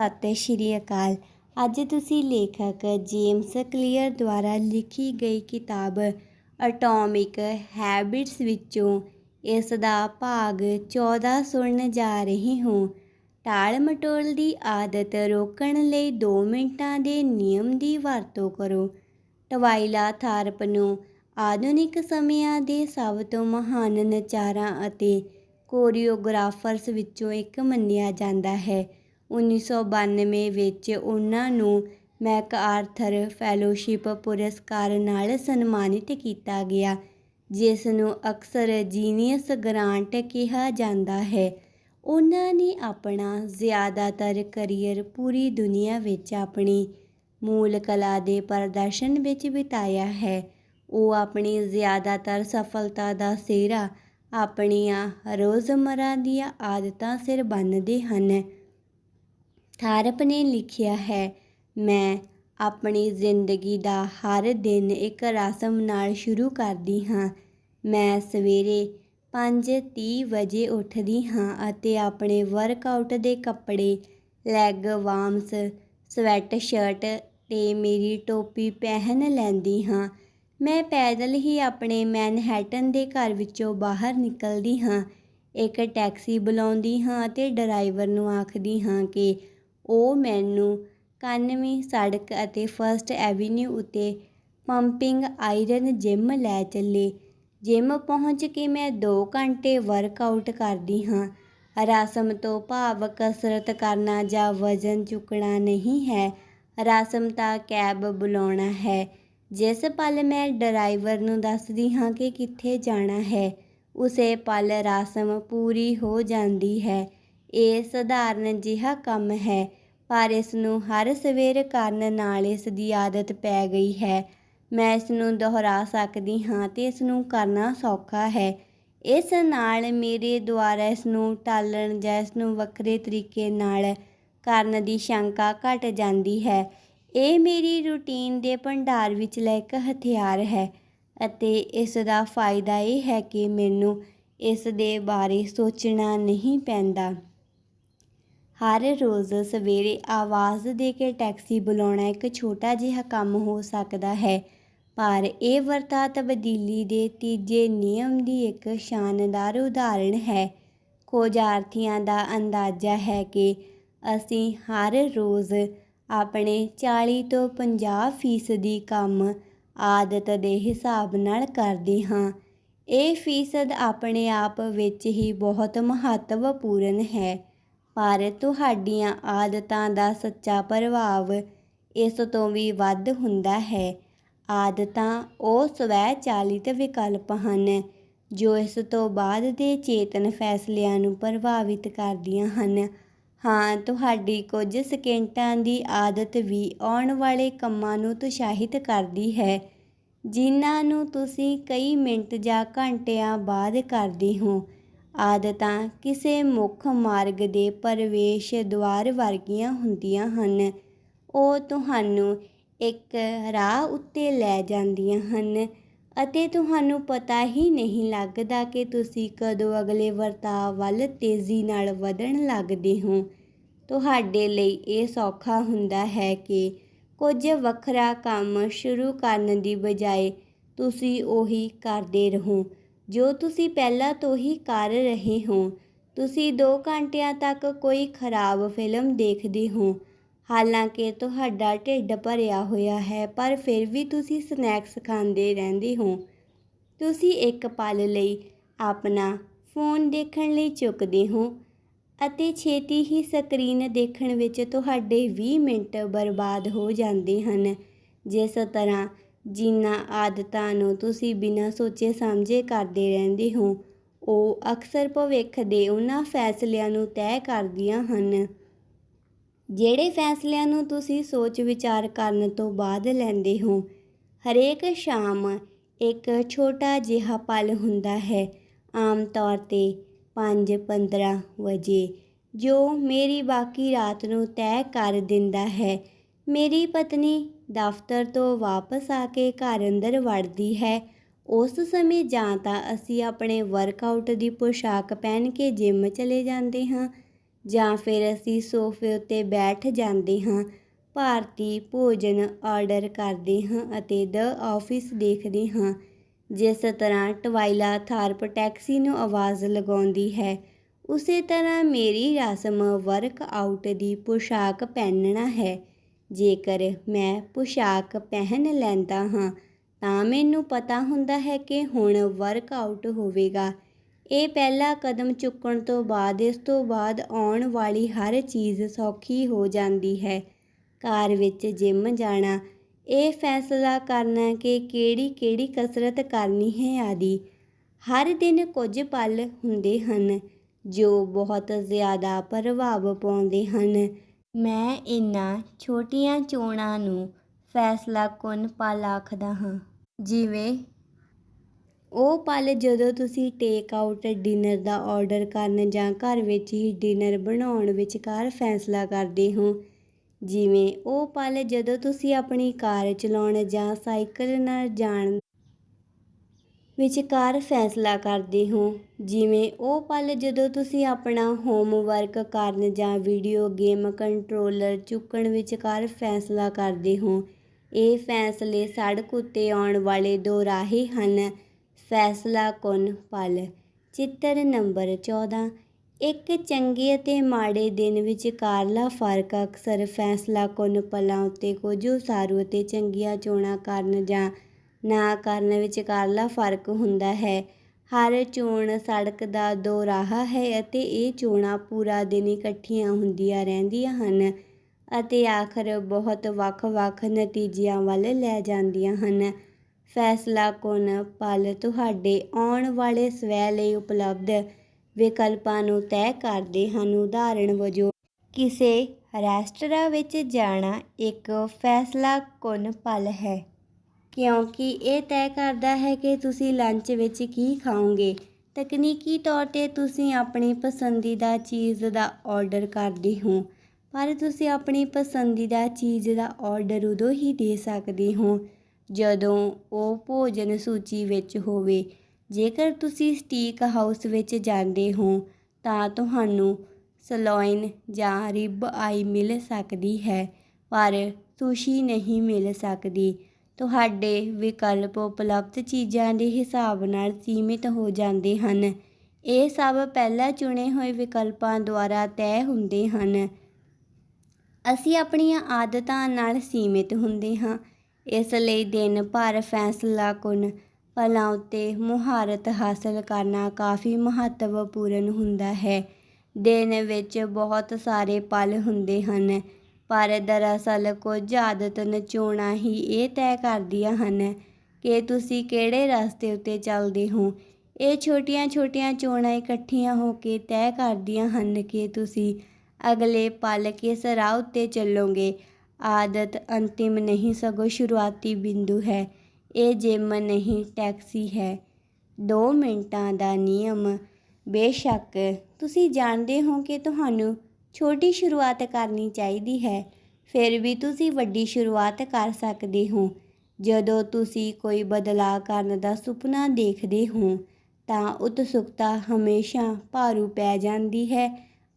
ਸਤਿ ਸ਼੍ਰੀ ਅਕਾਲ। ਅੱਜ ਤੁਸੀਂ ਲੇਖਕ ਜੇਮਸ ਕਲੀਅਰ ਦੁਆਰਾ ਲਿਖੀ ਗਈ ਕਿਤਾਬ ਅਟੋਮਿਕ ਹੈਬਿਟਸ ਵਿੱਚੋਂ ਇਸ ਦਾ ਭਾਗ 14 ਸੁਣਨ ਜਾ ਰਹੇ ਹੋ। ਟਾਲ ਮਟੋਲ ਦੀ ਆਦਤ ਰੋਕਣ ਲਈ 2 ਮਿੰਟਾਂ ਦੇ ਨਿਯਮ ਦੀ ਵਰਤੋਂ ਕਰੋ। ਟਵਾਈਲਾ ਥਾਰਪ ਨੂੰ ਆਧੁਨਿਕ ਸਮਿਆਂ ਦੇ ਸਭ ਤੋਂ ਮਹਾਨ ਨਚਾਰਾਂ ਅਤੇ ਕੋਰੀਓਗ੍ਰਾਫਰਸ ਵਿੱਚੋਂ ਇੱਕ ਮੰਨਿਆ ਜਾਂਦਾ ਹੈ। 1992 ਵਿੱਚ ਉਹਨਾਂ ਨੂੰ ਮੈਕਆਰਥਰ ਫੈਲੋਸ਼ਿਪ ਪੁਰਸਕਾਰ ਨਾਲ ਸਨਮਾਨਿਤ ਕੀਤਾ ਗਿਆ, ਜਿਸ ਨੂੰ ਅਕਸਰ ਜੀਨੀਅਸ ਗ੍ਰਾਂਟ ਕਿਹਾ ਜਾਂਦਾ ਹੈ। ਉਹਨਾਂ ਨੇ ਆਪਣਾ ਜ਼ਿਆਦਾਤਰ ਕਰੀਅਰ ਪੂਰੀ ਦੁਨੀਆ ਵਿੱਚ ਆਪਣੀ ਮੂਲ ਕਲਾ ਦੇ ਪ੍ਰਦਰਸ਼ਨ ਵਿੱਚ ਬਿਤਾਇਆ ਹੈ। ਉਹ ਆਪਣੀ ਜ਼ਿਆਦਾਤਰ ਸਫਲਤਾ ਦਾ ਸਿਹਰਾ ਆਪਣੀਆਂ ਰੋਜ਼ਮਰਾ ਦੀਆਂ ਆਦਤਾਂ ਸਿਰ ਬੰਨ੍ਹਦੇ ਹਨ। ਥਾਰਪ ਨੇ ਲਿਖਿਆ ਹੈ, ਮੈਂ ਆਪਣੀ ਜ਼ਿੰਦਗੀ ਦਾ ਹਰ ਦਿਨ ਇੱਕ ਰਸਮ ਨਾਲ ਸ਼ੁਰੂ ਕਰਦੀ ਹਾਂ। ਮੈਂ ਸਵੇਰੇ 5:30 ਵਜੇ ਉੱਠਦੀ ਹਾਂ ਅਤੇ ਆਪਣੇ ਵਰਕਆਊਟ ਦੇ ਕੱਪੜੇ ਲੈਗ ਵਾਰਮਸ ਸਵੈਟ ਸ਼ਰਟ ਤੇ ਮੇਰੀ ਟੋਪੀ ਪਹਿਨ ਲੈਂਦੀ ਹਾਂ। ਮੈਂ ਪੈਦਲ ਹੀ ਆਪਣੇ ਮੈਨਹੈਟਨ ਦੇ ਘਰ ਵਿੱਚੋਂ ਬਾਹਰ ਨਿਕਲਦੀ ਹਾਂ। ਇੱਕ ਟੈਕਸੀ ਬੁਲਾਉਂਦੀ ਹਾਂ ਅਤੇ ਡਰਾਈਵਰ ਨੂੰ ਆਖਦੀ ਹਾਂ ਕਿ ਉਹ ਮੈਨੂੰ 91ਵੀਂ ਸੜਕ ਅਤੇ ਫਸਟ ਐਵੀਨਿਊ ਉੱਤੇ ਪੰਪਿੰਗ ਆਇਰਨ ਜਿਮ ਲੈ ਚੱਲੇ। ਜਿਮ ਪਹੁੰਚ ਕੇ ਮੈਂ 2 ਘੰਟੇ ਵਰਕਆਊਟ ਕਰਦੀ ਹਾਂ। ਰਸਮ ਤੋਂ ਭਾਵ ਕਸਰਤ ਕਰਨਾ ਜਾਂ ਵਜ਼ਨ ਚੁੱਕਣਾ ਨਹੀਂ ਹੈ। ਰਸਮ ਤਾਂ ਕੈਬ ਬੁਲਾਉਣਾ ਹੈ। ਜਿਸ ਪਲ ਮੈਂ ਡਰਾਈਵਰ ਨੂੰ ਦੱਸਦੀ ਹਾਂ ਕਿ ਕਿੱਥੇ ਜਾਣਾ ਹੈ, ਉਸੇ ਪਲ ਰਸਮ ਪੂਰੀ ਹੋ ਜਾਂਦੀ ਹੈ। ਇਹ ਸਧਾਰਨ ਜਿਹਾ ਕੰਮ ਹੈ, ਪਰ ਇਸ ਨੂੰ ਹਰ ਸਵੇਰ ਕਰਨ ਨਾਲ ਇਸ ਦੀ ਆਦਤ ਪੈ ਗਈ ਹੈ। ਮੈਂ ਇਸ ਨੂੰ ਦੁਹਰਾ ਸਕਦੀ ਹਾਂ ਤੇ ਇਸ ਨੂੰ ਕਰਨਾ ਸੌਖਾ ਹੈ। ਇਸ ਨਾਲ ਮੇਰੇ ਦੁਆਰਾ ਇਸ ਨੂੰ ਟਾਲਣ ਜਾਂ ਇਸ ਨੂੰ ਵੱਖਰੇ ਤਰੀਕੇ ਨਾਲ ਕਰਨ ਦੀ ਸ਼ੰਕਾ ਘਟ ਜਾਂਦੀ ਹੈ। ਇਹ ਮੇਰੀ ਰੁਟੀਨ ਦੇ ਭੰਡਾਰ ਵਿਚਲਾ ਇੱਕ ਹਥਿਆਰ ਹੈ ਅਤੇ ਇਸ ਦਾ ਫਾਇਦਾ ਇਹ ਹੈ ਕਿ ਮੈਨੂੰ ਇਸ ਦੇ ਬਾਰੇ ਸੋਚਣਾ ਨਹੀਂ ਪੈਂਦਾ। ਹਰ ਰੋਜ਼ ਸਵੇਰੇ ਆਵਾਜ਼ ਦੇ ਕੇ ਟੈਕਸੀ ਬੁਲਾਉਣਾ ਇੱਕ ਛੋਟਾ ਜਿਹਾ ਕੰਮ ਹੋ ਸਕਦਾ ਹੈ, ਪਰ ਇਹ ਵਰਤਾ ਤਬਦੀਲੀ ਦੇ ਤੀਜੇ ਨਿਯਮ ਦੀ ਇੱਕ ਸ਼ਾਨਦਾਰ ਉਦਾਹਰਣ ਹੈ। ਖੋਜਾਰਥੀਆਂ ਦਾ ਅੰਦਾਜ਼ਾ ਹੈ ਕਿ ਅਸੀਂ ਹਰ ਰੋਜ਼ ਆਪਣੇ 40 ਤੋਂ 50 ਫੀਸਦੀ ਕੰਮ ਆਦਤ ਦੇ ਹਿਸਾਬ ਨਾਲ ਕਰਦੇ ਹਾਂ। ਇਹ ਫੀਸਦ ਆਪਣੇ ਆਪ ਵਿੱਚ ਹੀ ਬਹੁਤ ਮਹੱਤਵਪੂਰਨ ਹੈ। ਪਰ ਤੁਹਾਡੀਆਂ ਆਦਤਾਂ ਦਾ ਸੱਚਾ ਪ੍ਰਭਾਵ ਇਸ ਤੋਂ ਵੀ ਵੱਧ ਹੁੰਦਾ ਹੈ। ਆਦਤਾਂ ਉਹ ਸਵੈ ਚਾਲਿਤ ਵਿਕਲਪ ਹਨ ਜੋ ਇਸ ਤੋਂ ਬਾਅਦ ਦੇ ਚੇਤਨ ਫੈਸਲਿਆਂ ਨੂੰ ਪ੍ਰਭਾਵਿਤ ਕਰਦੀਆਂ ਹਨ। ਹਾਂ, ਤੁਹਾਡੀ ਕੁਝ ਸਕਿੰਟਾਂ ਦੀ ਆਦਤ ਵੀ ਆਉਣ ਵਾਲੇ ਕੰਮਾਂ ਨੂੰ ਉਤਸ਼ਾਹਿਤ ਕਰਦੀ ਹੈ, ਜਿਨ੍ਹਾਂ ਨੂੰ ਤੁਸੀਂ ਕਈ ਮਿੰਟ ਜਾਂ ਘੰਟਿਆਂ ਬਾਅਦ ਕਰਦੇ ਹੋ। ਆਦਤਾਂ ਕਿਸੇ ਮੁੱਖ ਮਾਰਗ ਦੇ ਪ੍ਰਵੇਸ਼ ਦੁਆਰ ਵਰਗੀਆਂ ਹੁੰਦੀਆਂ ਹਨ। ਉਹ ਤੁਹਾਨੂੰ ਇੱਕ ਰਾਹ ਉੱਤੇ ਲੈ ਜਾਂਦੀਆਂ ਹਨ ਅਤੇ ਤੁਹਾਨੂੰ ਪਤਾ ਹੀ ਨਹੀਂ ਲੱਗਦਾ ਕਿ ਤੁਸੀਂ ਕਦੋਂ ਅਗਲੇ ਵਰਤਾਅ ਵੱਲ ਤੇਜ਼ੀ ਨਾਲ ਵਧਣ ਲੱਗਦੇ ਹੋ। ਤੁਹਾਡੇ ਲਈ ਇਹ ਸੌਖਾ ਹੁੰਦਾ ਹੈ ਕਿ ਕੁਝ ਵੱਖਰਾ ਕੰਮ ਸ਼ੁਰੂ ਕਰਨ ਦੀ ਬਜਾਏ ਤੁਸੀਂ ਉਹੀ ਕਰਦੇ ਰਹੋ। ਜੋ ਤੁਸੀਂ ਪਹਿਲਾਂ ਤੋਂ ਹੀ ਕਰ ਰਹੇ ਹੋ, ਤੁਸੀਂ 2 ਘੰਟਿਆਂ ਤੱਕ ਕੋਈ ਖਰਾਬ ਫਿਲਮ ਦੇਖਦੇ ਹੋ। ਹਾਲਾਂਕਿ ਤੁਹਾਡਾ ਢਿੱਡ ਭਰਿਆ ਹੋਇਆ ਹੈ, ਪਰ ਫਿਰ ਵੀ ਤੁਸੀਂ ਸਨੈਕਸ ਖਾਂਦੇ ਰਹਿੰਦੇ ਹੋ। ਤੁਸੀਂ ਇੱਕ ਪਲ ਲਈ ਆਪਣਾ ਫੋਨ ਦੇਖਣ ਲਈ ਚੁੱਕਦੇ ਹੋ ਅਤੇ ਛੇਤੀ ਹੀ ਸਕਰੀਨ ਦੇਖਣ ਵਿੱਚ ਤੁਹਾਡੇ 20 ਮਿੰਟ ਬਰਬਾਦ ਹੋ ਜਾਂਦੇ ਹਨ। ਜਿਸ ਤਰ੍ਹਾਂ ਜਿਨ੍ਹਾਂ ਆਦਤਾਂ ਨੂੰ ਤੁਸੀਂ ਬਿਨਾਂ ਸੋਚੇ ਸਮਝੇ ਕਰਦੇ ਰਹਿੰਦੇ ਹੋ, ਉਹ ਅਕਸਰ ਭਵਿੱਖ ਦੇ ਉਹਨਾਂ ਫੈਸਲਿਆਂ ਨੂੰ ਤੈਅ ਕਰਦੀਆਂ ਹਨ। ਜਿਹੜੇ ਫੈਸਲਿਆਂ ਨੂੰ ਤੁਸੀਂ ਸੋਚ ਵਿਚਾਰ ਕਰਨ ਤੋਂ ਬਾਅਦ ਲੈਂਦੇ ਹੋ, ਹਰੇਕ ਸ਼ਾਮ ਇੱਕ ਛੋਟਾ ਜਿਹਾ ਪਲ ਹੁੰਦਾ ਹੈ। ਆਮ ਤੌਰ ਤੇ 5:15 ਵਜੇ, ਜੋ ਮੇਰੀ ਬਾਕੀ ਰਾਤ ਨੂੰ ਤੈਅ ਕਰ ਦਿੰਦਾ ਹੈ। ਮੇਰੀ ਪਤਨੀ ਦਫ਼ਤਰ ਤੋਂ ਵਾਪਸ ਆ ਕੇ ਘਰ ਅੰਦਰ ਵੜਦੀ ਹੈ। ਉਸ ਸਮੇਂ ਜਾਂ ਤਾਂ ਅਸੀਂ ਆਪਣੇ ਵਰਕਆਊਟ ਦੀ ਪੋਸ਼ਾਕ ਪਹਿਨ ਕੇ ਜਿਮ ਚਲੇ ਜਾਂਦੇ ਹਾਂ ਜਾਂ ਫਿਰ ਅਸੀਂ ਸੋਫੇ ਉੱਤੇ ਬੈਠ ਜਾਂਦੇ ਹਾਂ। ਭਾਰਤੀ ਭੋਜਨ ਆਰਡਰ ਕਰਦੇ ਹਾਂ ਅਤੇ ਦ ਆਫਿਸ ਦੇਖਦੇ ਹਾਂ। ਜਿਸ ਤਰ੍ਹਾਂ ਟਵਾਈਲਾ ਥਾਰਪ ਟੈਕਸੀ ਨੂੰ ਆਵਾਜ਼ ਲਗਾਉਂਦੀ ਹੈ, ਉਸੇ ਤਰ੍ਹਾਂ ਮੇਰੀ ਰਸਮ ਵਰਕ ਆਊਟ ਦੀ ਪੋਸ਼ਾਕ ਪਹਿਨਣਾ ਹੈ। ਜੇਕਰ ਮੈਂ ਪੁਸ਼ਾਕ ਪਹਿਨ ਲੈਂਦਾ ਹਾਂ, ਤਾਂ ਮੈਨੂੰ ਪਤਾ ਹੁੰਦਾ ਹੈ ਕਿ ਹੁਣ ਵਰਕਆਊਟ ਹੋਵੇਗਾ। ਇਹ ਪਹਿਲਾ ਕਦਮ ਚੁੱਕਣ ਤੋਂ ਬਾਅਦ, ਇਸ ਤੋਂ ਬਾਅਦ ਆਉਣ ਵਾਲੀ ਹਰ ਚੀਜ਼ ਸੌਖੀ ਹੋ ਜਾਂਦੀ ਹੈ। ਕਾਰ ਵਿੱਚ ਜਿਮ ਜਾਣਾ, ਇਹ ਫੈਸਲਾ ਕਰਨਾ ਕਿ ਕਿਹੜੀ ਕਿਹੜੀ ਕਸਰਤ ਕਰਨੀ ਹੈ ਆਦਿ, ਹਰ ਦਿਨ ਕੁਝ ਪਲ ਹੁੰਦੇ ਹਨ ਜੋ ਬਹੁਤ ਜ਼ਿਆਦਾ ਪ੍ਰਭਾਵ ਪਾਉਂਦੇ ਹਨ। ਮੈਂ ਇਹਨਾਂ ਛੋਟੀਆਂ ਚੋਣਾਂ ਨੂੰ ਫੈਸਲਾ ਕੁਨ ਪਲ ਆਖਦਾ ਹਾਂ। ਜਿਵੇਂ, ਉਹ ਪਲ ਜਦੋਂ ਤੁਸੀਂ ਟੇਕ ਆਊਟ ਡਿਨਰ ਦਾ ਆਰਡਰ ਕਰਨ ਜਾਂ ਘਰ ਵਿੱਚ ਹੀ ਡਿਨਰ ਬਣਾਉਣ ਵਿਚਕਾਰ ਫੈਸਲਾ ਕਰਦੇ ਹੋ, ਜਿਵੇਂ ਉਹ ਪਲ ਜਦੋਂ ਤੁਸੀਂ ਆਪਣੀ ਕਾਰ ਚਲਾਉਣ ਜਾਂ ਸਾਈਕਲ ਨਾਲ ਜਾਣ ਵਿਚਕਾਰ ਫੈਸਲਾ ਕਰਦੇ ਹੋ। ਜਿਵੇਂ ਉਹ ਪਲ ਜਦੋਂ ਤੁਸੀਂ ਆਪਣਾ ਹੋਮਵਰਕ ਕਰਨ ਜਾਂ ਵੀਡੀਓ ਗੇਮ ਕੰਟਰੋਲਰ ਚੁੱਕਣ ਵਿਚਕਾਰ ਫੈਸਲਾ ਕਰਦੇ ਹੋ। ਇਹ ਫੈਸਲੇ ਸੜਕ ਉੱਤੇ ਆਉਣ ਵਾਲੇ ਦੋ ਰਾਹੇ ਹਨ। ਫੈਸਲਾ ਕੁਨ ਪਲ। ਚਿੱਤਰ ਨੰਬਰ 14 ਇੱਕ ਚੰਗੇ ਅਤੇ ਮਾੜੇ ਦਿਨ ਵਿਚਕਾਰਲਾ ਫ਼ਰਕ ਅਕਸਰ ਫੈਸਲਾ ਕੁਨ ਪਲਾਂ ਉੱਤੇ ਕੁਝ ਉਸਾਰੂ ਅਤੇ ਚੰਗੀਆਂ ਚੋਣਾਂ ਕਰਨ ਜਾਂ ਨਾ ਕਰਨ ਵਿਚਕਾਰਲਾ ਫ਼ਰਕ ਹੁੰਦਾ ਹੈ। ਹਰ ਚੋਣ ਸੜਕ ਦਾ ਦੋ ਰਾਹ ਹੈ ਅਤੇ ਇਹ ਚੋਣਾਂ ਪੂਰਾ ਦਿਨ ਇਕੱਠੀਆਂ ਹੁੰਦੀਆਂ ਰਹਿੰਦੀਆਂ ਹਨ ਅਤੇ ਆਖਰ ਬਹੁਤ ਵੱਖ-ਵੱਖ ਨਤੀਜਿਆਂ ਵੱਲ ਲੈ ਜਾਂਦੀਆਂ ਹਨ। ਫੈਸਲਾ ਕੁਨ ਪਲ ਤੁਹਾਡੇ ਆਉਣ ਵਾਲੇ ਸਵੈ ਲਈ ਉਪਲਬਧ ਵਿਕਲਪਾਂ ਨੂੰ ਤੈਅ ਕਰਦੇ ਹਨ। ਉਦਾਹਰਣ ਵਜੋਂ, ਕਿਸੇ ਰੈਸਟੋਰਾਂ ਵਿੱਚ ਜਾਣਾ ਇੱਕ ਫੈਸਲਾ ਕੁਨ ਪਲ ਹੈ। ਕਿਉਂਕਿ ਇਹ ਤੈਅ ਕਰਦਾ ਹੈ ਕਿ ਤੁਸੀਂ ਲੰਚ ਵਿੱਚ ਕੀ ਖਾਓਗੇ। ਤਕਨੀਕੀ ਤੌਰ 'ਤੇ ਤੁਸੀਂ ਆਪਣੀ ਪਸੰਦੀਦਾ ਚੀਜ਼ ਦਾ ਆਰਡਰ ਕਰਦੇ ਹੋ, ਪਰ ਤੁਸੀਂ ਆਪਣੀ ਪਸੰਦੀਦਾ ਚੀਜ਼ ਦਾ ਆਰਡਰ ਉਦੋਂ ਹੀ ਦੇ ਸਕਦੇ ਹੋ ਜਦੋਂ ਉਹ ਭੋਜਨ ਸੂਚੀ ਵਿੱਚ ਹੋਵੇ। ਜੇਕਰ ਤੁਸੀਂ ਸਟੀਕ ਹਾਊਸ ਵਿੱਚ ਜਾਂਦੇ ਹੋ, ਤਾਂ ਤੁਹਾਨੂੰ ਸਲੋਇਨ ਜਾਂ ਰਿਬ ਆਈ ਮਿਲ ਸਕਦੀ ਹੈ, ਪਰ ਸੁਸ਼ੀ ਨਹੀਂ ਮਿਲ ਸਕਦੀ। ਤੁਹਾਡੇ ਵਿਕਲਪ ਉਪਲਬਧ ਚੀਜ਼ਾਂ ਦੇ ਹਿਸਾਬ ਨਾਲ ਸੀਮਿਤ ਹੋ ਜਾਂਦੇ ਹਨ। ਇਹ ਸਭ ਪਹਿਲਾਂ ਚੁਣੇ ਹੋਏ ਵਿਕਲਪਾਂ ਦੁਆਰਾ ਤੈਅ ਹੁੰਦੇ ਹਨ। ਅਸੀਂ ਆਪਣੀਆਂ ਆਦਤਾਂ ਨਾਲ ਸੀਮਿਤ ਹੁੰਦੇ ਹਾਂ। ਇਸ ਲਈ ਦਿਨ ਭਰ ਫੈਸਲਾ ਕੁਨ ਪਲਾਂ ਉੱਤੇ ਮੁਹਾਰਤ ਹਾਸਲ ਕਰਨਾ ਕਾਫੀ ਮਹੱਤਵਪੂਰਨ ਹੁੰਦਾ ਹੈ। ਦਿਨ ਵਿੱਚ ਬਹੁਤ ਸਾਰੇ ਪਲ ਹੁੰਦੇ ਹਨ। ਪਰ ਦਰਅਸਲ ਕੁਝ ਆਦਤ ਚੋਣਾਂ ਹੀ ਇਹ ਤੈਅ ਕਰਦੀਆਂ ਹਨ ਕਿ ਤੁਸੀਂ ਕਿਹੜੇ ਰਸਤੇ ਉੱਤੇ ਚੱਲਦੇ ਹੋ। ਇਹ ਛੋਟੀਆਂ-ਛੋਟੀਆਂ ਚੋਣਾਂ ਇਕੱਠੀਆਂ ਹੋ ਕੇ ਤੈਅ ਕਰਦੀਆਂ ਹਨ ਕਿ ਤੁਸੀਂ ਅਗਲੇ ਪਲ ਕਿਸ ਰਾਹ ਉੱਤੇ ਚੱਲੋਗੇ। ਆਦਤ ਅੰਤਿਮ ਨਹੀਂ, ਸਗੋਂ ਸ਼ੁਰੂਆਤੀ ਬਿੰਦੂ ਹੈ। ਇਹ ਜਿਮ ਨਹੀਂ, ਟੈਕਸੀ ਹੈ। 2 ਮਿੰਟਾਂ ਦਾ ਨਿਯਮ। ਬੇਸ਼ੱਕ, ਤੁਸੀਂ ਜਾਣਦੇ ਹੋ ਕਿ ਤੁਹਾਨੂੰ ਛੋਟੀ ਸ਼ੁਰੂਆਤ ਕਰਨੀ ਚਾਹੀਦੀ ਹੈ। ਫਿਰ ਵੀ ਤੁਸੀਂ ਵੱਡੀ ਸ਼ੁਰੂਆਤ ਕਰ ਸਕਦੇ ਹੋ। ਜਦੋਂ ਤੁਸੀਂ ਕੋਈ ਬਦਲਾਅ ਕਰਨ ਦਾ ਸੁਪਨਾ ਦੇਖਦੇ ਹੋ, ਤਾਂ ਉਤਸੁਕਤਾ ਹਮੇਸ਼ਾ ਭਾਰੂ ਪੈ ਜਾਂਦੀ ਹੈ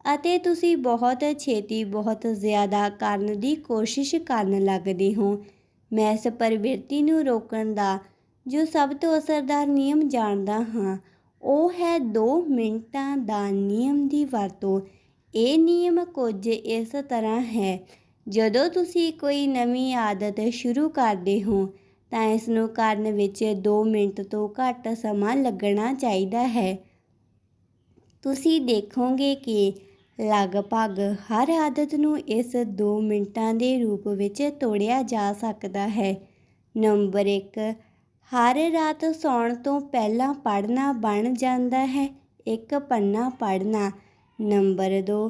ਅਤੇ ਤੁਸੀਂ ਬਹੁਤ ਛੇਤੀ ਬਹੁਤ ਜ਼ਿਆਦਾ ਕਰਨ ਦੀ ਕੋਸ਼ਿਸ਼ ਕਰਨ ਲੱਗਦੇ ਹੋ। ਮੈਂ ਇਸ ਪ੍ਰਵਿਰਤੀ ਨੂੰ ਰੋਕਣ ਦਾ ਜੋ ਸਭ ਤੋਂ ਅਸਰਦਾਰ ਨਿਯਮ ਜਾਣਦਾ ਹਾਂ, ਉਹ ਹੈ 2 ਮਿੰਟਾਂ ਦਾ ਨਿਯਮ ਦੀ ਵਰਤੋਂ। ਇਹ ਨਿਯਮ ਕੁਝ ਇਸ ਤਰ੍ਹਾਂ ਹੈ, ਜਦੋਂ ਤੁਸੀਂ ਕੋਈ ਨਵੀਂ ਆਦਤ ਸ਼ੁਰੂ ਕਰਦੇ ਹੋ, ਤਾਂ ਇਸ ਨੂੰ ਕਰਨ ਵਿੱਚ 2 ਮਿੰਟ ਤੋਂ ਘੱਟ ਸਮਾਂ ਲੱਗਣਾ ਚਾਹੀਦਾ ਹੈ। ਤੁਸੀਂ ਦੇਖੋਗੇ ਕਿ ਲਗਭਗ ਹਰ ਆਦਤ ਨੂੰ ਇਸ 2 ਮਿੰਟਾਂ ਦੇ ਰੂਪ ਵਿੱਚ ਤੋੜਿਆ ਜਾ ਸਕਦਾ ਹੈ। ਨੰਬਰ 1 ਹਰ ਰਾਤ ਸੌਣ ਤੋਂ ਪਹਿਲਾਂ ਪੜ੍ਹਨਾ ਬਣ ਜਾਂਦਾ ਹੈ। ਇੱਕ ਪੰਨਾ ਪੜ੍ਹਨਾ ਨੰਬਰ 2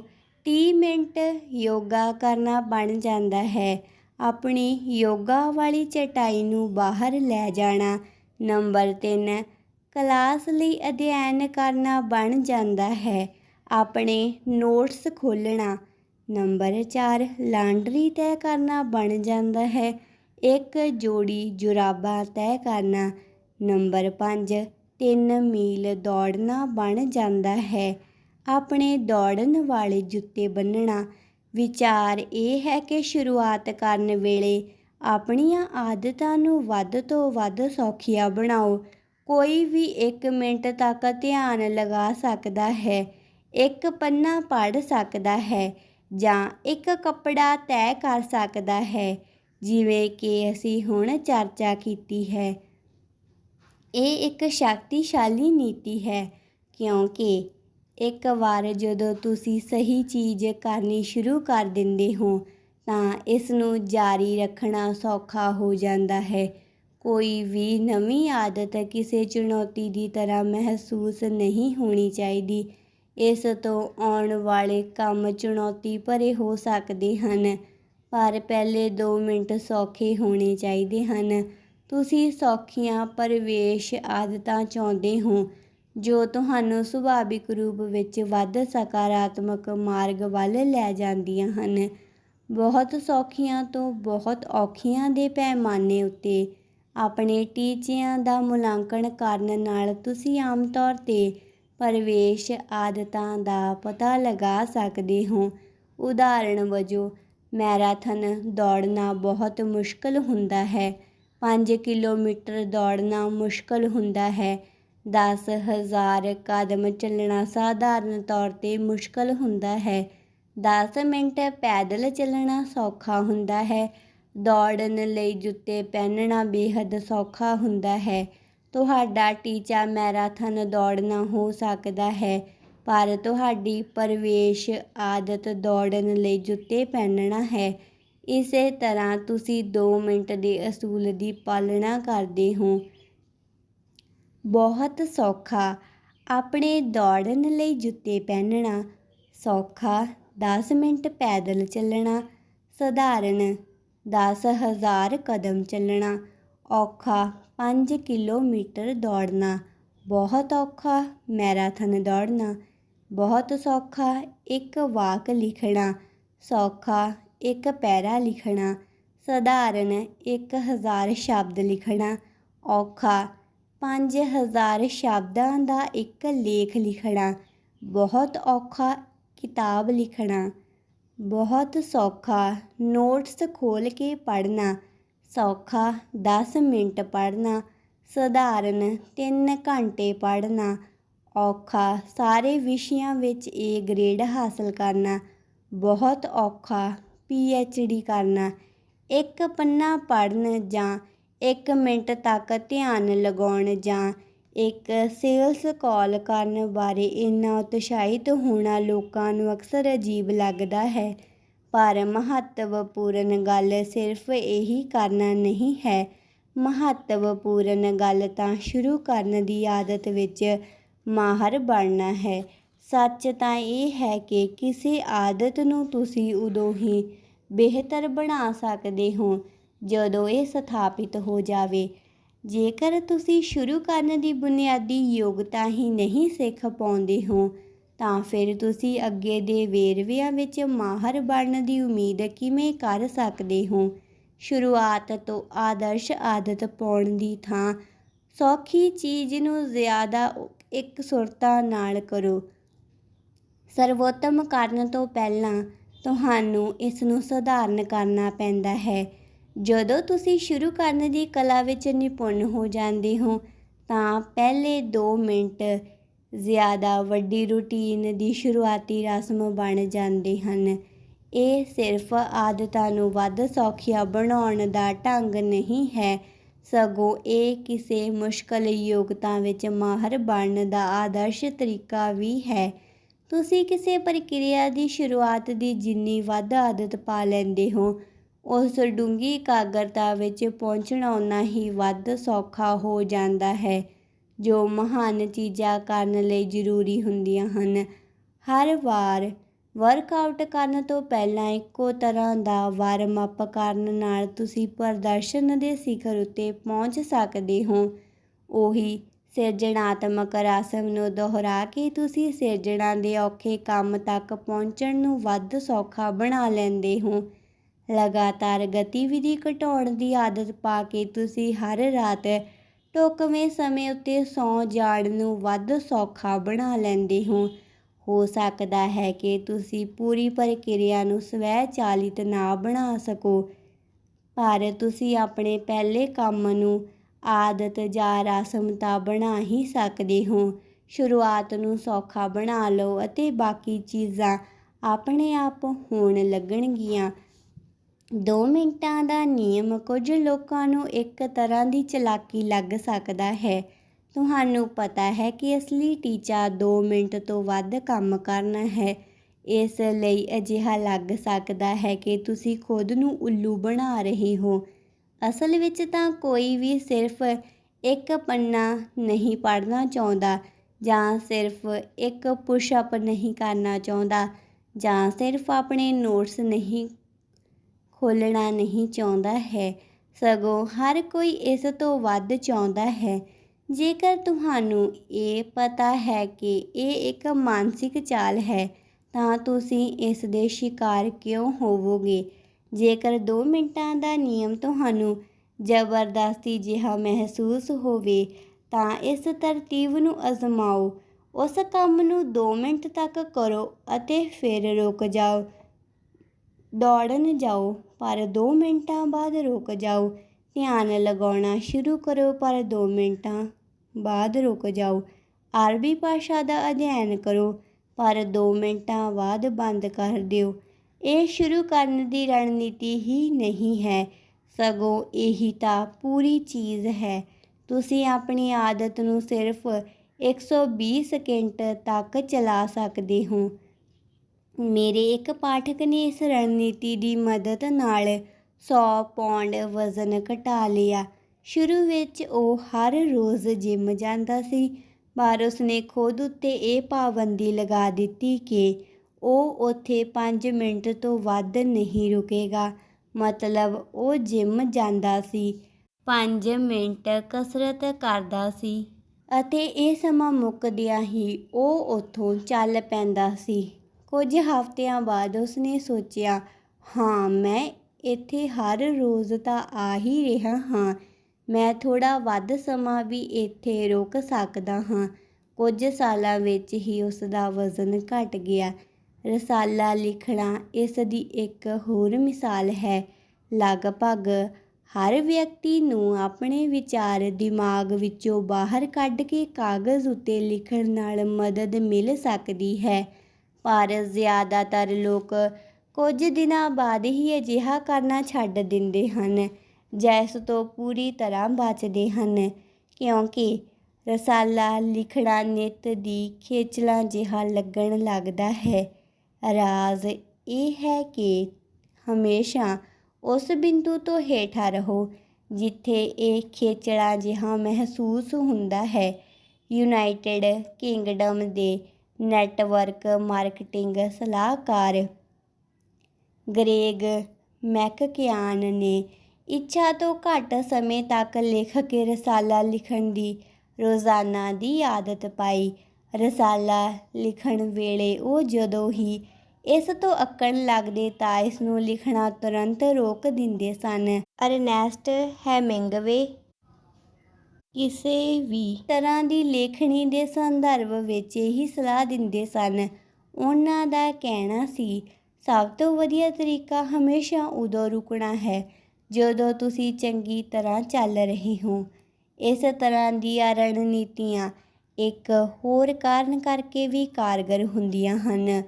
30 ਮਿੰਟ ਯੋਗਾ ਕਰਨਾ ਬਣ ਜਾਂਦਾ ਹੈ। ਆਪਣੀ ਯੋਗਾ ਵਾਲੀ ਚਟਾਈ ਨੂੰ ਬਾਹਰ ਲੈ ਜਾਣਾ। ਨੰਬਰ 3 ਕਲਾਸ ਲਈ ਅਧਿਐਨ ਕਰਨਾ ਬਣ ਜਾਂਦਾ ਹੈ। ਆਪਣੇ ਨੋਟਸ ਖੋਲ੍ਹਣਾ। ਨੰਬਰ 4 ਲਾਂਡਰੀ ਤੈਅ ਕਰਨਾ ਬਣ ਜਾਂਦਾ ਹੈ। ਇੱਕ ਜੋੜੀ ਜੁਰਾਬਾਂ ਤੈਅ ਕਰਨਾ। ਨੰਬਰ 5 3 ਮੀਲ ਦੌੜਨਾ ਬਣ ਜਾਂਦਾ ਹੈ। ਆਪਣੇ ਦੌੜਨ ਵਾਲੇ ਜੁੱਤੇ ਬੰਨਣਾ ਵਿਚਾਰ ਇਹ ਹੈ ਕਿ ਸ਼ੁਰੂਆਤ ਕਰਨ ਵੇਲੇ ਆਪਣੀਆਂ ਆਦਤਾਂ ਨੂੰ ਵੱਧ ਤੋਂ ਵੱਧ ਸੌਖੀਆਂ ਬਣਾਓ। ਕੋਈ ਵੀ 1 ਮਿੰਟ ਤੱਕ ਧਿਆਨ ਲਗਾ ਸਕਦਾ ਹੈ, ਇੱਕ ਪੰਨਾ ਪੜ੍ਹ ਸਕਦਾ ਹੈ ਜਾਂ ਇੱਕ ਕੱਪੜਾ ਤੈਅ ਕਰ ਸਕਦਾ ਹੈ, ਜਿਵੇਂ ਕਿ ਅਸੀਂ ਹੁਣ ਚਰਚਾ ਕੀਤੀ ਹੈ। ਇਹ ਇੱਕ ਸ਼ਕਤੀਸ਼ਾਲੀ ਨੀਤੀ ਹੈ, ਕਿਉਂਕਿ ਇੱਕ ਵਾਰ ਜਦੋਂ ਤੁਸੀਂ ਸਹੀ ਚੀਜ਼ ਕਰਨੀ ਸ਼ੁਰੂ ਕਰ ਦਿੰਦੇ ਹੋ, ਤਾਂ ਇਸ ਨੂੰ ਜਾਰੀ ਰੱਖਣਾ ਸੌਖਾ ਹੋ ਜਾਂਦਾ ਹੈ। ਕੋਈ ਵੀ ਨਵੀਂ ਆਦਤ ਕਿਸੇ ਚੁਣੌਤੀ ਦੀ ਤਰ੍ਹਾਂ ਮਹਿਸੂਸ ਨਹੀਂ ਹੋਣੀ ਚਾਹੀਦੀ। ਇਸ ਤੋਂ ਆਉਣ ਵਾਲੇ ਕੰਮ ਚੁਣੌਤੀ ਭਰੇ ਹੋ ਸਕਦੇ ਹਨ, ਪਰ ਪਹਿਲੇ 2 ਮਿੰਟ ਸੌਖੇ ਹੋਣੇ ਚਾਹੀਦੇ ਹਨ। ਤੁਸੀਂ ਸੌਖੀਆਂ, ਪਰਵੇਸ਼ ਆਦਤਾਂ ਚਾਹੁੰਦੇ ਹੋ ਜੋ ਤੁਹਾਨੂੰ ਸੁਭਾਵਿਕ ਰੂਪ ਵਿੱਚ ਵੱਧ ਸਕਾਰਾਤਮਕ ਮਾਰਗ ਵੱਲ ਲੈ ਜਾਂਦੀਆਂ ਹਨ। ਬਹੁਤ ਸੌਖੀਆਂ ਤੋਂ ਬਹੁਤ ਔਖੀਆਂ ਦੇ ਪੈਮਾਨੇ ਉੱਤੇ ਆਪਣੇ ਟੀਚਿਆਂ ਦਾ ਮੁਲਾਂਕਣ ਕਰਨ ਨਾਲ ਤੁਸੀਂ ਆਮ ਤੌਰ 'ਤੇ ਪਰਵੇਸ਼ ਆਦਤਾਂ ਦਾ ਪਤਾ ਲਗਾ ਸਕਦੇ ਹੋ। ਉਦਾਹਰਣ ਵਜੋਂ, ਮੈਰਾਥਨ ਦੌੜਨਾ ਬਹੁਤ ਮੁਸ਼ਕਲ ਹੁੰਦਾ ਹੈ। 5 ਕਿਲੋਮੀਟਰ ਦੌੜਨਾ ਮੁਸ਼ਕਲ ਹੁੰਦਾ ਹੈ। 10000 ਕਦਮ ਚੱਲਣਾ ਸਾਧਾਰਨ ਤੌਰ 'ਤੇ ਮੁਸ਼ਕਲ ਹੁੰਦਾ ਹੈ। 10 ਮਿੰਟ ਪੈਦਲ ਚੱਲਣਾ ਸੌਖਾ ਹੁੰਦਾ ਹੈ। ਦੌੜਨ ਲਈ ਜੁੱਤੇ ਪਹਿਨਣਾ ਬੇहद ਸੌਖਾ ਹੁੰਦਾ ਹੈ। ਤੁਹਾਡਾ ਟੀਚਾ ਮੈਰਾਥਨ ਦੌੜਨਾ ਹੋ ਸਕਦਾ ਹੈ, ਪਰ ਤੁਹਾਡੀ ਪਰਵੇਸ਼ ਆਦਤ ਦੌੜਨ ਲਈ ਜੁੱਤੇ ਪਹਿਨਣਾ ਹੈ। ਇਸੇ ਤਰ੍ਹਾਂ ਤੁਸੀਂ 2 ਮਿੰਟ ਦੇ ਅਸੂਲ ਦੀ ਪਾਲਣਾ ਕਰਦੇ ਹੋ। ਬਹੁਤ ਸੌਖਾ। ਆਪਣੇ ਦੌੜਨ ਲਈ ਜੁੱਤੇ ਪਹਿਨਣਾ ਸੌਖਾ। 10 ਮਿੰਟ ਪੈਦਲ ਚੱਲਣਾ, ਸਧਾਰਨ 10000 ਕਦਮ ਚੱਲਣਾ, ਔਖਾ 5 ਕਿਲੋਮੀਟਰ ਦੌੜਨਾ, ਬਹੁਤ ਔਖਾ ਮੈਰਾਥਨ ਦੌੜਨਾ, ਬਹੁਤ ਸੌਖਾ ਇੱਕ ਵਾਕ ਲਿਖਣਾ, ਸੌਖਾ ਇੱਕ ਪੈਰਾ ਲਿਖਣਾ, ਸਧਾਰਨ 1000 ਸ਼ਬਦ ਲਿਖਣਾ, ਔਖਾ 5000 ਸ਼ਬਦਾਂ ਦਾ ਇੱਕ ਲੇਖ ਲਿਖਣਾ, ਬਹੁਤ ਔਖਾ ਕਿਤਾਬ ਲਿਖਣਾ, ਬਹੁਤ ਸੌਖਾ ਨੋਟਸ ਖੋਲ ਕੇ ਪੜ੍ਹਨਾ, ਸੌਖਾ 10 ਮਿੰਟ ਪੜ੍ਹਨਾ, ਸਧਾਰਨ 3 ਘੰਟੇ ਪੜ੍ਹਨਾ, ਔਖਾ ਸਾਰੇ ਵਿਸ਼ਿਆਂ ਵਿੱਚ ਏ ਗ੍ਰੇਡ ਹਾਸਲ ਕਰਨਾ, ਬਹੁਤ ਔਖਾ ਪੀ ਐਚ ਡੀ ਕਰਨਾ, ਇੱਕ ਪੰਨਾ ਪੜ੍ਹਨ ਜਾਂ ਇੱਕ ਮਿੰਟ ਤੱਕ ਧਿਆਨ ਲਗਾਉਣ ਜਾਂ ਇੱਕ ਸੇਲਸ ਕਾਲ ਕਰਨ ਬਾਰੇ ਇੰਨਾ ਉਤਸ਼ਾਹਿਤ ਹੋਣਾ ਲੋਕਾਂ ਨੂੰ ਅਕਸਰ ਅਜੀਬ ਲੱਗਦਾ ਹੈ। ਪਰ ਮਹੱਤਵਪੂਰਨ ਗੱਲ ਸਿਰਫ ਇਹੀ ਕਰਨਾ ਨਹੀਂ ਹੈ। ਮਹੱਤਵਪੂਰਨ ਗੱਲ ਤਾਂ ਸ਼ੁਰੂ ਕਰਨ ਦੀ ਆਦਤ ਵਿੱਚ ਮਾਹਰ ਬਣਨਾ ਹੈ। ਸੱਚ ਤਾਂ ਇਹ ਹੈ ਕਿ ਕਿਸੇ ਆਦਤ ਨੂੰ ਤੁਸੀਂ ਉਦੋਂ ਹੀ ਬਿਹਤਰ ਬਣਾ ਸਕਦੇ ਹੋ। ਜਦੋਂ ਇਹ ਸਥਾਪਿਤ ਹੋ ਜਾਵੇ, ਜੇਕਰ ਤੁਸੀਂ ਸ਼ੁਰੂ ਕਰਨ ਦੀ ਬੁਨਿਆਦੀ ਯੋਗਤਾ ਹੀ ਨਹੀਂ ਸਿੱਖ ਪਾਉਂਦੇ ਹੋ, ਤਾਂ ਫਿਰ ਤੁਸੀਂ ਅੱਗੇ ਦੇ ਵੇਰਵਿਆਂ ਵਿੱਚ ਮਾਹਰ ਬਣਨ ਦੀ ਉਮੀਦ ਕਿਵੇਂ ਕਰ ਸਕਦੇ ਹੋ? ਸ਼ੁਰੂਆਤ ਤੋਂ ਆਦਰਸ਼ ਆਦਤ ਪਾਉਣ ਦੀ ਥਾਂ ਸੌਖੀ ਚੀਜ਼ ਨੂੰ ਜ਼ਿਆਦਾ ਇੱਕ ਸੁਰਤਾ ਨਾਲ ਕਰੋ। ਸਰਵੋਤਮ ਕਰਨ ਤੋਂ ਪਹਿਲਾਂ ਤੁਹਾਨੂੰ ਇਸ ਨੂੰ ਸਧਾਰਨ ਕਰਨਾ ਪੈਂਦਾ ਹੈ। ਜਦੋਂ ਤੁਸੀਂ ਸ਼ੁਰੂ ਕਰਨ ਦੀ ਕਲਾ ਵਿੱਚ ਨਿਪੁੰਨ ਹੋ ਜਾਂਦੇ ਹੋ, ਤਾਂ ਪਹਿਲੇ 2 ਮਿੰਟ ਜ਼ਿਆਦਾ ਵੱਡੀ ਰੁਟੀਨ ਦੀ ਸ਼ੁਰੂਆਤੀ ਰਸਮ ਬਣ ਜਾਂਦੇ ਹਨ। ਇਹ ਸਿਰਫ ਆਦਤਾਂ ਨੂੰ ਵੱਧ ਸੌਖੀਆਂ ਬਣਾਉਣ ਦਾ ਢੰਗ ਨਹੀਂ ਹੈ, ਸਗੋਂ ਇਹ ਕਿਸੇ ਮੁਸ਼ਕਲ ਯੋਗਤਾ ਵਿੱਚ ਮਾਹਰ ਬਣਨ ਦਾ ਆਦਰਸ਼ ਤਰੀਕਾ ਵੀ ਹੈ। ਤੁਸੀਂ ਕਿਸੇ ਪ੍ਰਕਿਰਿਆ ਦੀ ਸ਼ੁਰੂਆਤ ਦੀ ਜਿੰਨੀ ਵੱਧ ਆਦਤ ਪਾ ਲੈਂਦੇ ਹੋ ਉਸ ਡੂੰਘੀ ਇਕਾਗਰਤਾ ਵਿੱਚ ਪਹੁੰਚਣਾ ਉਨਾ ਹੀ ਵੱਧ ਸੌਖਾ ਹੋ ਜਾਂਦਾ ਹੈ, ਜੋ ਮਹਾਨ ਚੀਜ਼ਾਂ ਕਰਨ ਲਈ ਜ਼ਰੂਰੀ ਹੁੰਦੀਆਂ ਹਨ। ਹਰ ਵਾਰ ਵਰਕਆਊਟ ਕਰਨ ਤੋਂ ਪਹਿਲਾਂ ਇੱਕੋ ਤਰ੍ਹਾਂ ਦਾ ਵਾਰਮ ਅਪ ਕਰਨ ਨਾਲ ਤੁਸੀਂ ਪ੍ਰਦਰਸ਼ਨ ਦੇ ਸਿਖਰ ਉੱਤੇ ਪਹੁੰਚ ਸਕਦੇ ਹੋ। ਉਹੀ ਸਿਰਜਣਾਤਮਕ ਰਸਮ ਨੂੰ ਦੁਹਰਾ ਕੇ ਤੁਸੀਂ ਸਿਰਜਣਾ ਦੇ ਔਖੇ ਕੰਮ ਤੱਕ ਪਹੁੰਚਣ ਨੂੰ ਵੱਧ ਸੌਖਾ ਬਣਾ ਲੈਂਦੇ ਹੋ। ਲਗਾਤਾਰ ਗਤੀਵਿਧੀ ਘਟਾਉਣ ਦੀ ਆਦਤ ਪਾ ਕੇ ਤੁਸੀਂ ਹਰ ਰਾਤ ਢੁਕਵੇਂ ਸਮੇਂ ਉੱਤੇ ਸੌਂ ਜਾਣ ਨੂੰ ਵੱਧ ਸੌਖਾ ਬਣਾ ਲੈਂਦੇ ਹੋ। ਹੋ ਸਕਦਾ ਹੈ ਕਿ ਤੁਸੀਂ ਪੂਰੀ ਪ੍ਰਕਿਰਿਆ ਨੂੰ ਸਵੈ ਚਾਲਿਤ ਨਾ ਬਣਾ ਸਕੋ, ਪਰ ਤੁਸੀਂ ਆਪਣੇ ਪਹਿਲੇ ਕੰਮ ਨੂੰ ਆਦਤ ਜਾਂ ਰਸਮ ਬਣਾ ਹੀ ਸਕਦੇ ਹੋ। ਸ਼ੁਰੂਆਤ ਨੂੰ ਸੌਖਾ ਬਣਾ ਲਓ ਅਤੇ ਬਾਕੀ ਚੀਜ਼ਾਂ ਆਪਣੇ ਆਪ ਹੋਣ ਲੱਗਣਗੀਆਂ। 2 ਮਿੰਟਾਂ ਦਾ ਨਿਯਮ ਕੁਝ ਲੋਕਾਂ ਨੂੰ ਇੱਕ ਤਰ੍ਹਾਂ ਦੀ ਚਲਾਕੀ ਲੱਗ ਸਕਦਾ ਹੈ। ਤੁਹਾਨੂੰ ਪਤਾ ਹੈ ਕਿ ਅਸਲੀ ਟੀਚਾ 2 ਮਿੰਟ ਤੋਂ ਵੱਧ ਕੰਮ ਕਰਨਾ ਹੈ। ਇਸ ਲਈ ਅਜਿਹਾ ਲੱਗ ਸਕਦਾ ਹੈ ਕਿ ਤੁਸੀਂ ਖੁਦ ਨੂੰ ਉੱਲੂ ਬਣਾ ਰਹੇ ਹੋ। ਅਸਲ ਵਿੱਚ ਤਾਂ ਕੋਈ ਵੀ ਸਿਰਫ ਇੱਕ ਪੰਨਾ ਨਹੀਂ ਪੜ੍ਹਨਾ ਚਾਹੁੰਦਾ ਜਾਂ ਸਿਰਫ ਇੱਕ ਪੁਸ਼-ਅਪ ਨਹੀਂ ਕਰਨਾ ਚਾਹੁੰਦਾ ਜਾਂ ਸਿਰਫ ਆਪਣੇ ਨੋਟਸ ਨਹੀਂ ਖੋਲ੍ਹਣਾ ਨਹੀਂ ਚਾਹੁੰਦਾ ਹੈ। ਸਗੋਂ ਹਰ ਕੋਈ ਇਸ ਤੋਂ ਵੱਧ ਚਾਹੁੰਦਾ ਹੈ। ਜੇਕਰ ਤੁਹਾਨੂੰ ਇਹ ਪਤਾ ਹੈ ਕਿ ਇਹ ਇੱਕ ਮਾਨਸਿਕ ਚਾਲ ਹੈ, ਤਾਂ ਤੁਸੀਂ ਇਸ ਦੇ ਸ਼ਿਕਾਰ ਕਿਉਂ ਹੋਵੋਗੇ? ਜੇਕਰ 2 ਮਿੰਟਾਂ ਦਾ ਨਿਯਮ ਤੁਹਾਨੂੰ ਜ਼ਬਰਦਸਤੀ ਜਿਹਾ ਮਹਿਸੂਸ ਹੋਵੇ, ਤਾਂ ਇਸ ਤਰਤੀਬ ਨੂੰ ਅਜ਼ਮਾਓ। ਉਸ ਕੰਮ ਨੂੰ 2 ਮਿੰਟ ਤੱਕ ਕਰੋ ਅਤੇ ਫਿਰ ਰੁਕ ਜਾਓ। ਦੌੜਨ ਜਾਓ, ਪਰ 2 ਮਿੰਟਾਂ ਬਾਅਦ ਰੁਕ ਜਾਓ। ਧਿਆਨ ਲਗਾਉਣਾ ਸ਼ੁਰੂ ਕਰੋ, ਪਰ 2 ਮਿੰਟਾਂ ਬਾਅਦ ਰੁਕ ਜਾਓ। ਅਰਬੀ ਭਾਸ਼ਾ ਦਾ ਅਧਿਐਨ ਕਰੋ, ਪਰ 2 ਮਿੰਟਾਂ ਬਾਅਦ ਬੰਦ ਕਰ ਦਿਓ। ਇਹ ਸ਼ੁਰੂ ਕਰਨ ਦੀ ਰਣਨੀਤੀ ਹੀ ਨਹੀਂ ਹੈ। ਸਗੋਂ ਇਹੀ ਤਾਂ ਪੂਰੀ ਚੀਜ਼ ਹੈ। ਤੁਸੀਂ ਆਪਣੀ ਆਦਤ ਨੂੰ ਸਿਰਫ 120 ਸਕਿੰਟ ਤੱਕ ਚਲਾ ਸਕਦੇ ਹੋ। ਮੇਰੇ ਇੱਕ ਪਾਠਕ ਨੇ ਇਸ ਰਣਨੀਤੀ ਦੀ ਮਦਦ ਨਾਲ 100 ਪੌਂਡ ਵਜ਼ਨ ਘਟਾ ਲਿਆ। ਸ਼ੁਰੂ ਵਿੱਚ ਉਹ ਹਰ ਰੋਜ਼ ਜਿਮ ਜਾਂਦਾ ਸੀ, ਪਰ ਉਸਨੇ ਖੁਦ ਉੱਤੇ ਇਹ ਪਾਬੰਦੀ ਲਗਾ ਦਿੱਤੀ ਕਿ ਉਹ ਉੱਥੇ 5 ਮਿੰਟ ਤੋਂ ਵੱਧ ਨਹੀਂ ਰੁਕੇਗਾ। ਮਤਲਬ ਉਹ ਜਿਮ ਜਾਂਦਾ ਸੀ 5 ਮਿੰਟ ਕਸਰਤ ਕਰਦਾ ਸੀ ਅਤੇ ਇਹ ਸਮਾਂ ਮੁੱਕਦਿਆਂ ਹੀ ਉਹ ਉੱਥੋਂ ਚੱਲ ਪੈਂਦਾ ਸੀ। ਕੁਝ ਹਫ਼ਤਿਆਂ ਬਾਅਦ ਉਸਨੇ ਸੋਚਿਆ, ਹਾਂ, ਮੈਂ ਇੱਥੇ ਹਰ ਰੋਜ਼ ਤਾਂ ਆ ਹੀ ਰਿਹਾ ਹਾਂ। ਮੈਂ ਥੋੜਾ ਵੱਧ ਸਮਾਂ ਵੀ ਇੱਥੇ ਰੁਕ ਸਕਦਾ ਹਾਂ। ਕੁਝ ਸਾਲਾਂ ਵਿੱਚ ਹੀ ਉਸ ਦਾ ਵਜ਼ਨ ਘਟ ਗਿਆ। ਰਸਾਲਾ ਲਿਖਣਾ ਇਸ ਦੀ ਇੱਕ ਹੋਰ ਮਿਸਾਲ ਹੈ। ਲਗਭਗ ਹਰ ਵਿਅਕਤੀ ਨੂੰ ਆਪਣੇ ਵਿਚਾਰ ਦਿਮਾਗ ਵਿੱਚੋਂ ਬਾਹਰ ਕੱਢ ਕੇ ਕਾਗਜ਼ ਉੱਤੇ ਲਿਖਣ ਨਾਲ ਮਦਦ ਮਿਲ ਸਕਦੀ ਹੈ। ਪਰ ਜ਼ਿਆਦਾਤਰ ਲੋਕ ਕੁਝ ਦਿਨਾਂ ਬਾਅਦ ਹੀ ਅਜਿਹਾ ਕਰਨਾ ਛੱਡ ਦਿੰਦੇ ਹਨ। ਜੈਸ ਤੋਂ ਪੂਰੀ ਤਰ੍ਹਾਂ ਬਚਦੇ ਹਨ, ਕਿਉਂਕਿ ਰਸਾਲਾ ਲਿਖਣਾ ਨਿੱਤ ਦੀ ਖੇਚਲਾ ਜਿਹਾ ਲੱਗਣ ਲੱਗਦਾ ਹੈ। ਰਾਜ਼ ਇਹ ਹੈ ਕਿ ਹਮੇਸ਼ਾ ਉਸ ਬਿੰਦੂ ਤੋਂ ਹੇਠਾਂ ਰਹੋ, ਜਿੱਥੇ ਇਹ ਖੇਚਲਾ ਜਿਹਾ ਮਹਿਸੂਸ ਹੁੰਦਾ ਹੈ। ਯੂਨਾਈਟਿਡ ਕਿੰਗਡਮ ਦੇ ਨੈਟਵਰਕ, ਮਾਰਕੀਟਿੰਗ, ਸਲਾਹਕਾਰ। ਗ੍ਰੇਗ ਮੈਕਕਿਆਨ ਨੇ ਇੱਛਾ ਤੋਂ ਘੱਟ ਸਮੇਂ ਤੱਕ ਲਿਖ ਕੇ ਰਸਾਲਾ ਲਿਖਣ ਦੀ ਰੋਜ਼ਾਨਾ ਦੀ ਆਦਤ ਪਾਈ। ਰਸਾਲਾ ਲਿਖਣ ਵੇਲੇ ਉਹ ਜਦੋਂ ਹੀ ਇਸ ਤੋਂ ਅੱਕਣ ਲੱਗਦੇ ਤਾਂ ਇਸ ਨੂੰ ਲਿਖਣਾ ਤੁਰੰਤ ਰੋਕ ਦਿੰਦੇ ਸਨ। ਅਰਨੈਸਟ ਹੈਮਿੰਗਵੇ ਕਿਸੇ ਵੀ ਤਰ੍ਹਾਂ ਦੀ ਲੇਖਣੀ ਦੇ ਸੰਦਰਭ ਵਿੱਚ ਹੀ ਸਲਾਹ ਦਿੰਦੇ ਸਨ। ਉਹਨਾਂ ਦਾ ਕਹਿਣਾ ਸੀ, ਸਭ ਤੋਂ ਵਧੀਆ ਤਰੀਕਾ ਹਮੇਸ਼ਾ ਉਦੋਂ ਰੁਕਣਾ ਹੈ ਜਦੋਂ ਤੁਸੀਂ ਚੰਗੀ ਤਰ੍ਹਾਂ ਚੱਲ ਰਹੇ ਹੋ। ਇਸ ਤਰ੍ਹਾਂ ਦੀਆਂ ਰਣਨੀਤੀਆਂ ਇੱਕ ਹੋਰ ਕਾਰਨ ਕਰਕੇ ਵੀ ਕਾਰਗਰ ਹੁੰਦੀਆਂ ਹਨ।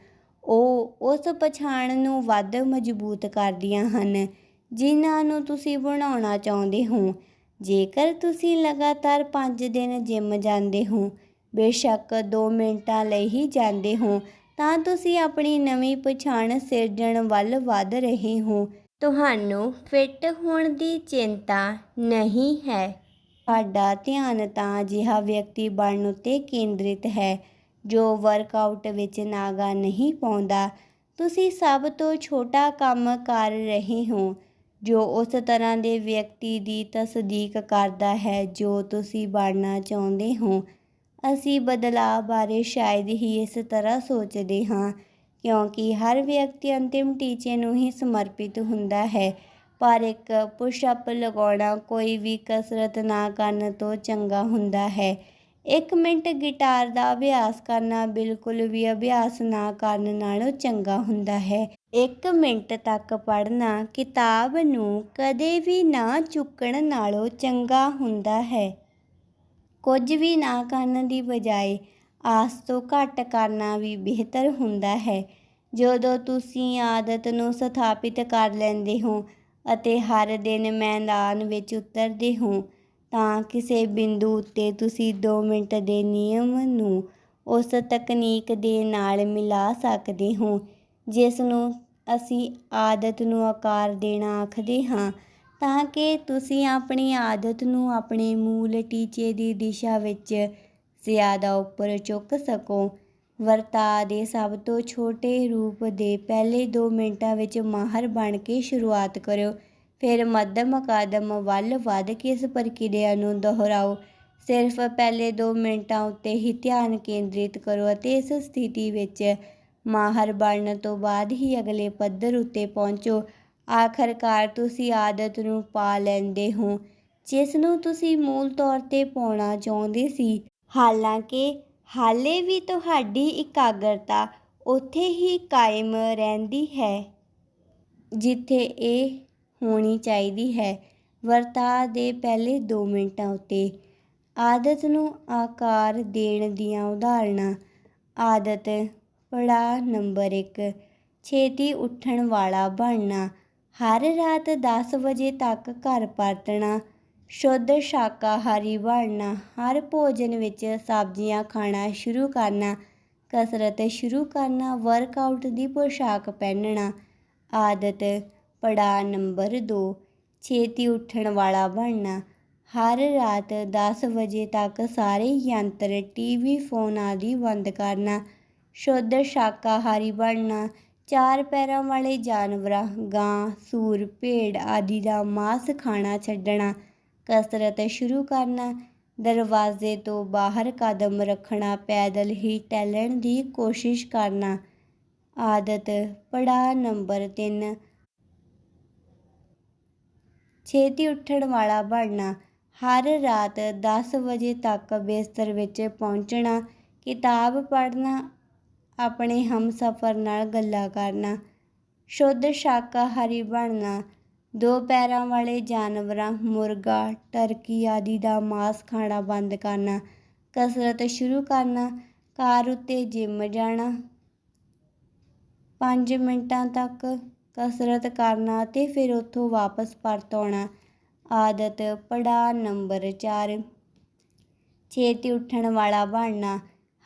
ਉਹ ਉਸ ਪਛਾਣ ਨੂੰ ਵੱਧ ਮਜ਼ਬੂਤ ਕਰਦੀਆਂ ਹਨ ਜਿਨ੍ਹਾਂ ਨੂੰ ਤੁਸੀਂ ਬਣਾਉਣਾ ਚਾਹੁੰਦੇ ਹੋ। ਜੇਕਰ ਤੁਸੀਂ ਲਗਾਤਾਰ 5 ਦਿਨ ਜਿਮ ਜਾਂਦੇ ਹੋ, ਬੇਸ਼ੱਕ 2 ਮਿੰਟਾਂ ਲਈ ਹੀ ਜਾਂਦੇ ਹੋ, ਤਾਂ ਤੁਸੀਂ ਆਪਣੀ ਨਵੀਂ ਪਛਾਣ ਸਿਰਜਣ ਵੱਲ ਵਧ ਰਹੇ ਹੋ। ਤੁਹਾਨੂੰ ਫਿੱਟ ਹੋਣ ਦੀ ਚਿੰਤਾ ਨਹੀਂ ਹੈ। ਤੁਹਾਡਾ ਧਿਆਨ ਤਾਂ ਅਜਿਹਾ ਵਿਅਕਤੀ ਬਣਨ ਉੱਤੇ ਕੇਂਦਰਿਤ ਹੈ, ਜੋ ਵਰਕਆਊਟ ਵਿੱਚ ਨਾਗਾ ਨਹੀਂ ਪਾਉਂਦਾ। ਤੁਸੀਂ ਸਭ ਤੋਂ ਛੋਟਾ ਕੰਮ ਕਰ ਰਹੇ ਹੋ। ਜੋ ਉਸ ਤਰ੍ਹਾਂ ਦੇ ਵਿਅਕਤੀ ਦੀ ਤਸਦੀਕ ਕਰਦਾ ਹੈ ਜੋ ਤੁਸੀਂ ਬਣਨਾ ਚਾਹੁੰਦੇ ਹੋ। ਅਸੀਂ ਬਦਲਾਅ ਬਾਰੇ ਸ਼ਾਇਦ ਹੀ ਇਸ ਤਰ੍ਹਾਂ ਸੋਚਦੇ ਹਾਂ, ਕਿਉਂਕਿ ਹਰ ਵਿਅਕਤੀ ਅੰਤਿਮ ਟੀਚੇ ਨੂੰ ਹੀ ਸਮਰਪਿਤ ਹੁੰਦਾ ਹੈ। ਪਰ ਇੱਕ ਪੁਸ਼-ਅਪ ਲਗਾਉਣਾ ਕੋਈ ਵੀ ਕਸਰਤ ਨਾ ਕਰਨ ਤੋਂ ਚੰਗਾ ਹੁੰਦਾ ਹੈ। 1 ਮਿੰਟ ਗਿਟਾਰ ਦਾ ਅਭਿਆਸ ਕਰਨਾ ਬਿਲਕੁਲ ਵੀ ਅਭਿਆਸ ਨਾ ਕਰਨ ਨਾਲੋਂ ਚੰਗਾ ਹੁੰਦਾ ਹੈ। ਇੱਕ ਮਿੰਟ ਤੱਕ ਪੜ੍ਹਨਾ ਕਿਤਾਬ ਨੂੰ ਕਦੇ ਵੀ ਨਾ ਚੁੱਕਣ ਨਾਲੋਂ ਚੰਗਾ ਹੁੰਦਾ ਹੈ। ਕੁਝ ਵੀ ਨਾ ਕਰਨ ਦੀ ਬਜਾਏ ਆਸ ਤੋਂ ਘੱਟ ਕਰਨਾ ਵੀ ਬਿਹਤਰ ਹੁੰਦਾ ਹੈ। ਜਦੋਂ ਤੁਸੀਂ ਆਦਤ ਨੂੰ ਸਥਾਪਿਤ ਕਰ ਲੈਂਦੇ ਹੋ ਅਤੇ ਹਰ ਦਿਨ ਮੈਦਾਨ ਵਿੱਚ ਉਤਰਦੇ ਹੋ, ਤਾਂ ਕਿਸੇ ਬਿੰਦੂ ਉੱਤੇ ਤੁਸੀਂ 2 ਮਿੰਟ ਦੇ ਨਿਯਮ ਨੂੰ ਉਸ ਤਕਨੀਕ ਦੇ ਨਾਲ ਮਿਲਾ ਸਕਦੇ ਹੋ। ਜਿਸ ਨੂੰ ਅਸੀਂ ਆਦਤ ਨੂੰ ਆਕਾਰ ਦੇਣਾ ਆਖਦੇ ਹਾਂ, ਤਾਂ ਕਿ ਤੁਸੀਂ ਆਪਣੀ ਆਦਤ ਨੂੰ ਆਪਣੇ ਮੂਲ ਟੀਚੇ ਦੀ ਦਿਸ਼ਾ ਵਿੱਚ ਜ਼ਿਆਦਾ ਉੱਪਰ ਚੁੱਕ ਸਕੋ। ਵਰਤਾਅ ਦੇ ਸਭ ਤੋਂ ਛੋਟੇ ਰੂਪ ਦੇ ਪਹਿਲੇ 2 ਮਿੰਟਾਂ ਵਿੱਚ ਮਾਹਰ ਬਣ ਕੇ ਸ਼ੁਰੂਆਤ ਕਰੋ। ਫਿਰ ਮੱਧਮ ਕਦਮ ਵੱਲ ਵੱਧ ਕੇ ਇਸ ਪ੍ਰਕਿਰਿਆ ਨੂੰ ਦੁਹਰਾਓ। ਸਿਰਫ ਪਹਿਲੇ 2 ਮਿੰਟਾਂ ਉੱਤੇ ਹੀ ਧਿਆਨ ਕੇਂਦਰਿਤ ਕਰੋ ਅਤੇ ਇਸ ਸਥਿਤੀ ਵਿੱਚ ਮਾਹਰ ਬਣਨ ਤੋਂ ਬਾਅਦ ਹੀ ਅਗਲੇ ਪੱਧਰ ਉੱਤੇ ਪਹੁੰਚੋ। ਆਖਰਕਾਰ ਤੁਸੀਂ ਆਦਤ ਨੂੰ ਪਾ ਲੈਂਦੇ ਹੋ, ਜਿਸ ਨੂੰ ਤੁਸੀਂ ਮੂਲ ਤੌਰ ਤੇ ਪਾਉਣਾ ਚਾਹੁੰਦੇ ਸੀ। ਹਾਲਾਂਕਿ, ਹਾਲੇ ਵੀ ਤੁਹਾਡੀ ਇਕਾਗਰਤਾ ਉੱਥੇ ਹੀ ਕਾਇਮ ਰਹਿੰਦੀ ਹੈ, ਜਿੱਥੇ ਇਹ ਹੋਣੀ ਚਾਹੀਦੀ ਹੈ। ਵਰਤਾਅ ਦੇ ਪਹਿਲੇ 2 ਮਿੰਟਾਂ ਉੱਤੇ, ਆਦਤ ਨੂੰ ਆਕਾਰ ਦੇਣ ਦੀਆਂ ਉਦਾਹਰਣਾਂ। ਆਦਤ ਪੜਾਅ ਨੰਬਰ 1 ਛੇਤੀ ਉੱਠਣ ਵਾਲਾ ਬਣਨਾ। ਹਰ ਰਾਤ 10 ਵਜੇ ਤੱਕ ਘਰ ਪਰਤਣਾ। ਸ਼ੁੱਧ ਸ਼ਾਕਾਹਾਰੀ ਬਣਨਾ। ਹਰ ਭੋਜਨ ਵਿੱਚ ਸਬਜ਼ੀਆਂ ਖਾਣਾ ਸ਼ੁਰੂ ਕਰਨਾ। ਕਸਰਤ ਸ਼ੁਰੂ ਕਰਨਾ। ਵਰਕਆਊਟ ਦੀ ਪੋਸ਼ਾਕ ਪਹਿਨਣਾ। ਆਦਤ। ਪੜਾਅ ਨੰਬਰ 2 ਛੇਤੀ ਉੱਠਣ ਵਾਲਾ ਬਣਨਾ। ਹਰ ਰਾਤ 10 ਵਜੇ ਤੱਕ ਸਾਰੇ ਯੰਤਰ, ਟੀਵੀ, ਫੋਨ ਆਦਿ ਬੰਦ ਕਰਨਾ। ਸ਼ੁੱਧ ਸ਼ਾਕਾਹਾਰੀ ਬਣਨਾ, ਚਾਰ ਪੈਰਾਂ ਵਾਲੇ ਜਾਨਵਰਾਂ, ਗਾਂ, ਸੂਰ, ਭੇਡ ਆਦਿ ਦਾ ਮਾਸ ਖਾਣਾ ਛੱਡਣਾ, ਕਸਰਤ ਸ਼ੁਰੂ ਕਰਨਾ, ਦਰਵਾਜ਼ੇ ਤੋਂ ਬਾਹਰ ਕਦਮ ਰੱਖਣਾ, ਪੈਦਲ ਹੀ ਟਹਿਲਣ ਦੀ ਕੋਸ਼ਿਸ਼ ਕਰਨਾ, ਆਦਤ ਪੜਾਅ ਨੰਬਰ 3 ਛੇਤੀ ਉੱਠਣ ਵਾਲਾ ਬਣਨਾ, ਹਰ ਰਾਤ 10 ਵਜੇ ਤੱਕ ਬਿਸਤਰ ਵਿੱਚ ਪਹੁੰਚਣਾ, ਕਿਤਾਬ ਪੜ੍ਹਨਾ ਆਪਣੇ ਹਮਸਫਰ ਨਾਲ ਗੱਲਾਂ ਕਰਨਾ। ਸ਼ੁੱਧ ਸ਼ਾਕਾਹਾਰੀ ਬਣਨਾ। ਦੋ ਪੈਰਾਂ ਵਾਲੇ ਜਾਨਵਰਾਂ, ਮੁਰਗਾ, ਟਰਕੀ ਆਦਿ ਦਾ ਮਾਸ ਖਾਣਾ ਬੰਦ ਕਰਨਾ। ਕਸਰਤ ਸ਼ੁਰੂ ਕਰਨਾ। ਕਾਰ ਉੱਤੇ ਜਿਮ ਜਾਣਾ। 5 ਮਿੰਟਾਂ ਤੱਕ ਕਸਰਤ ਕਰਨਾ ਅਤੇ ਫਿਰ ਉੱਥੋਂ ਵਾਪਸ ਪਰਤ ਆਉਣਾ। ਆਦਤ ਪੜਾਅ ਨੰਬਰ 4 ਛੇਤੀ ਉੱਠਣ ਵਾਲਾ ਬਣਨਾ।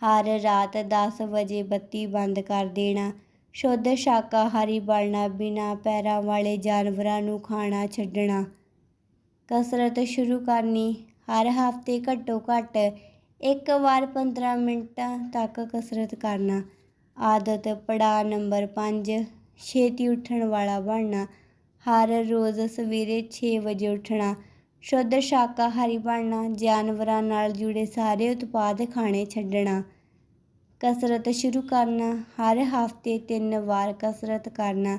ਹਰ ਰਾਤ 10 ਵਜੇ ਬੱਤੀ ਬੰਦ ਕਰ ਦੇਣਾ। ਸ਼ੁੱਧ ਸ਼ਾਕਾਹਾਰੀ ਬਣਨਾ ਬਿਨਾਂ ਪੈਰਾਂ ਵਾਲੇ ਜਾਨਵਰਾਂ ਨੂੰ ਖਾਣਾ ਛੱਡਣਾ। ਕਸਰਤ ਸ਼ੁਰੂ ਕਰਨੀ। ਹਰ ਹਫ਼ਤੇ ਘੱਟੋ ਘੱਟ ਇੱਕ ਵਾਰ 15 ਮਿੰਟਾਂ ਤੱਕ ਕਸਰਤ ਕਰਨਾ। ਆਦਤ ਪੜਾਅ ਨੰਬਰ 5 ਛੇਤੀ ਉੱਠਣ ਵਾਲਾ ਬਣਨਾ। ਹਰ ਰੋਜ਼ ਸਵੇਰੇ 6 ਵਜੇ ਉੱਠਣਾ। ਸ਼ੁੱਧ ਸ਼ਾਕਾਹਾਰੀ ਬਣਨਾ। ਜਾਨਵਰਾਂ ਨਾਲ ਜੁੜੇ ਸਾਰੇ ਉਤਪਾਦ ਖਾਣੇ ਛੱਡਣਾ। ਕਸਰਤ ਸ਼ੁਰੂ ਕਰਨਾ, ਹਰ ਹਫ਼ਤੇ ਤਿੰਨ ਵਾਰ ਕਸਰਤ ਕਰਨਾ।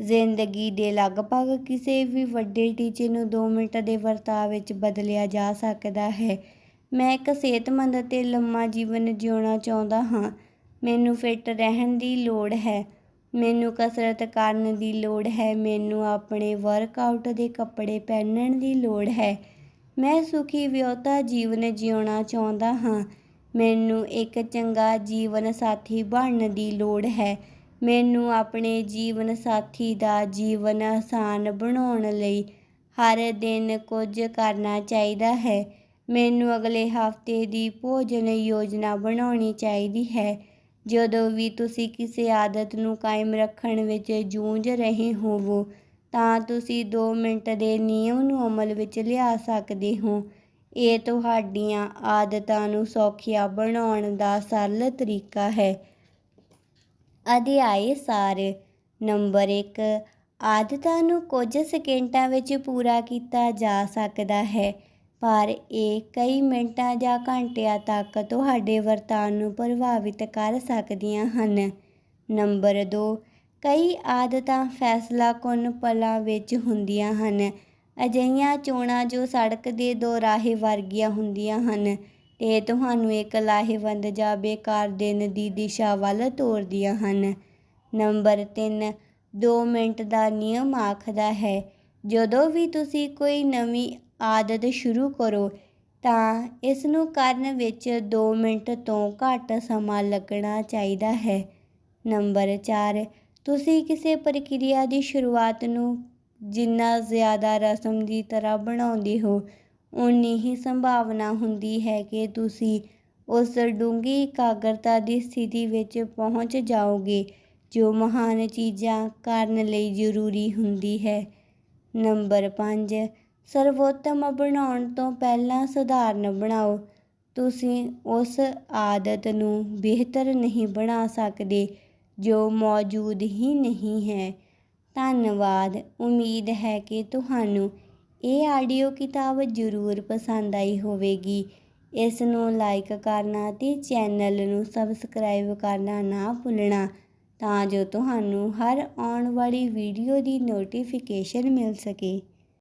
ਜ਼ਿੰਦਗੀ ਦੇ ਲਗਭਗ ਕਿਸੇ ਵੀ ਵੱਡੇ ਟੀਚੇ ਨੂੰ 2 ਮਿੰਟ ਦੇ ਵਰਤਾਅ ਵਿੱਚ ਬਦਲਿਆ ਜਾ ਸਕਦਾ ਹੈ। ਮੈਂ ਇੱਕ ਸਿਹਤਮੰਦ ਅਤੇ ਲੰਮਾ ਜੀਵਨ ਜਿਉਣਾ ਚਾਹੁੰਦਾ ਹਾਂ। ਮੈਨੂੰ ਫਿੱਟ ਰਹਿਣ ਦੀ ਲੋੜ ਹੈ। ਮੈਨੂੰ ਕਸਰਤ ਕਰਨ ਦੀ ਲੋੜ ਹੈ। ਮੈਨੂੰ ਆਪਣੇ ਵਰਕਆਊਟ ਦੇ ਕੱਪੜੇ ਪਹਿਨਣ ਦੀ ਲੋੜ ਹੈ। ਮੈਂ ਸੁਖੀ ਵਿਅਹਤਾ ਜੀਵਨ ਜਿਉਣਾ ਚਾਹੁੰਦਾ ਹਾਂ। ਮੈਨੂੰ ਇੱਕ ਚੰਗਾ ਜੀਵਨ ਸਾਥੀ ਬਣਨ ਦੀ ਲੋੜ ਹੈ। ਮੈਨੂੰ ਆਪਣੇ ਜੀਵਨ ਸਾਥੀ ਦਾ ਜੀਵਨ ਆਸਾਨ ਬਣਾਉਣ ਲਈ ਹਰ ਦਿਨ ਕੁਝ ਕਰਨਾ ਚਾਹੀਦਾ ਹੈ। ਮੈਨੂੰ ਅਗਲੇ ਹਫ਼ਤੇ ਦੀ ਭੋਜਨ ਯੋਜਨਾ ਬਣਾਉਣੀ ਚਾਹੀਦੀ ਹੈ। ਜਦੋਂ ਵੀ ਤੁਸੀਂ ਕਿਸੇ ਆਦਤ ਨੂੰ ਕਾਇਮ ਰੱਖਣ ਵਿੱਚ ਜੂਝ ਰਹੇ ਹੋਵੋ, ਤਾਂ ਤੁਸੀਂ 2 ਮਿੰਟ ਦੇ ਨਿਯਮ ਨੂੰ ਅਮਲ ਵਿੱਚ ਲਿਆ ਸਕਦੇ ਹੋ। ਇਹ ਤੁਹਾਡੀਆਂ ਆਦਤਾਂ ਨੂੰ ਸੌਖੀਆਂ ਬਣਾਉਣ ਦਾ ਸਰਲ ਤਰੀਕਾ ਹੈ। ਅਧਿਆਇ ਸਾਰ ਨੰਬਰ 1 ਆਦਤਾਂ ਨੂੰ ਕੁਝ ਸਕਿੰਟਾਂ ਵਿੱਚ ਪੂਰਾ ਕੀਤਾ ਜਾ ਸਕਦਾ ਹੈ, ਪਰ ਇਹ ਕਈ ਮਿੰਟਾਂ ਜਾਂ ਘੰਟਿਆਂ ਤੱਕ ਤੁਹਾਡੇ ਵਰਤਾਨ ਨੂੰ ਪ੍ਰਭਾਵਿਤ ਕਰ ਸਕਦੀਆਂ ਹਨ। ਨੰਬਰ 2 ਕਈ ਆਦਤਾਂ ਫੈਸਲਾ ਫੈਸਲਾਕੁੰਨ ਪਲਾਂ ਵਿੱਚ ਹੁੰਦੀਆਂ ਹਨ। ਅਜਿਹੀਆਂ ਚੋਣਾਂ ਜੋ ਸੜਕ ਦੇ ਦੋ ਰਾਹੇ ਵਰਗੀਆਂ ਹੁੰਦੀਆਂ ਹਨ ਤੇ ਤੁਹਾਨੂੰ ਇੱਕ ਲਾਹੇਵੰਦ ਜਾਂ ਬੇਕਾਰ ਦਿਨ ਦੀ ਦਿਸ਼ਾ ਵੱਲ ਤੋਰਦੀਆਂ ਹਨ। ਨੰਬਰ 3 2 ਮਿੰਟ ਦਾ ਨਿਯਮ ਆਖਦਾ ਹੈ, ਜਦੋਂ ਵੀ ਤੁਸੀਂ ਕੋਈ ਨਵੀਂ ਆਦਤ ਸ਼ੁਰੂ ਕਰੋ, ਤਾਂ ਇਸ ਨੂੰ ਕਰਨ ਵਿੱਚ 2 ਮਿੰਟ ਤੋਂ ਘੱਟ ਸਮਾਂ ਲੱਗਣਾ ਚਾਹੀਦਾ ਹੈ। ਨੰਬਰ 4 ਤੁਸੀਂ ਕਿਸੇ ਪ੍ਰਕਿਰਿਆ ਦੀ ਸ਼ੁਰੂਆਤ ਨੂੰ ਜਿੰਨਾ ਜ਼ਿਆਦਾ ਰਸਮ ਦੀ ਤਰ੍ਹਾਂ ਬਣਾਉਂਦੇ ਹੋ ਉਨੀ ਹੀ ਸੰਭਾਵਨਾ ਹੁੰਦੀ ਹੈ ਕਿ ਤੁਸੀਂ ਉਸ ਡੂੰਘੀ ਇਕਾਗਰਤਾ ਦੀ ਸਥਿਤੀ ਵਿੱਚ ਪਹੁੰਚ ਜਾਓਗੇ, ਜੋ ਮਹਾਨ ਚੀਜ਼ਾਂ ਕਰਨ ਲਈ ਜ਼ਰੂਰੀ ਹੁੰਦੀ ਹੈ। ਨੰਬਰ 5 ਸਰਵੋਤਮ ਬਣਾਉਣ ਤੋਂ ਪਹਿਲਾਂ ਸਧਾਰਨ ਬਣਾਓ। ਤੁਸੀਂ ਉਸ ਆਦਤ ਨੂੰ ਬਿਹਤਰ ਨਹੀਂ ਬਣਾ ਸਕਦੇ, ਜੋ ਮੌਜੂਦ ਹੀ ਨਹੀਂ ਹੈ। ਧੰਨਵਾਦ। ਉਮੀਦ ਹੈ ਕਿ ਤੁਹਾਨੂੰ ਇਹ ਆਡੀਓ ਕਿਤਾਬ ਜ਼ਰੂਰ ਪਸੰਦ ਆਈ ਹੋਵੇਗੀ। ਇਸ ਨੂੰ ਲਾਈਕ ਕਰਨਾ ਤੇ ਚੈਨਲ ਨੂੰ ਸਬਸਕ੍ਰਾਈਬ ਕਰਨਾ ਨਾ ਭੁੱਲਣਾ, ਤਾਂ ਜੋ ਤੁਹਾਨੂੰ ਹਰ ਆਉਣ ਵਾਲੀ ਵੀਡੀਓ ਦੀ ਨੋਟੀਫਿਕੇਸ਼ਨ ਮਿਲ ਸਕੇ।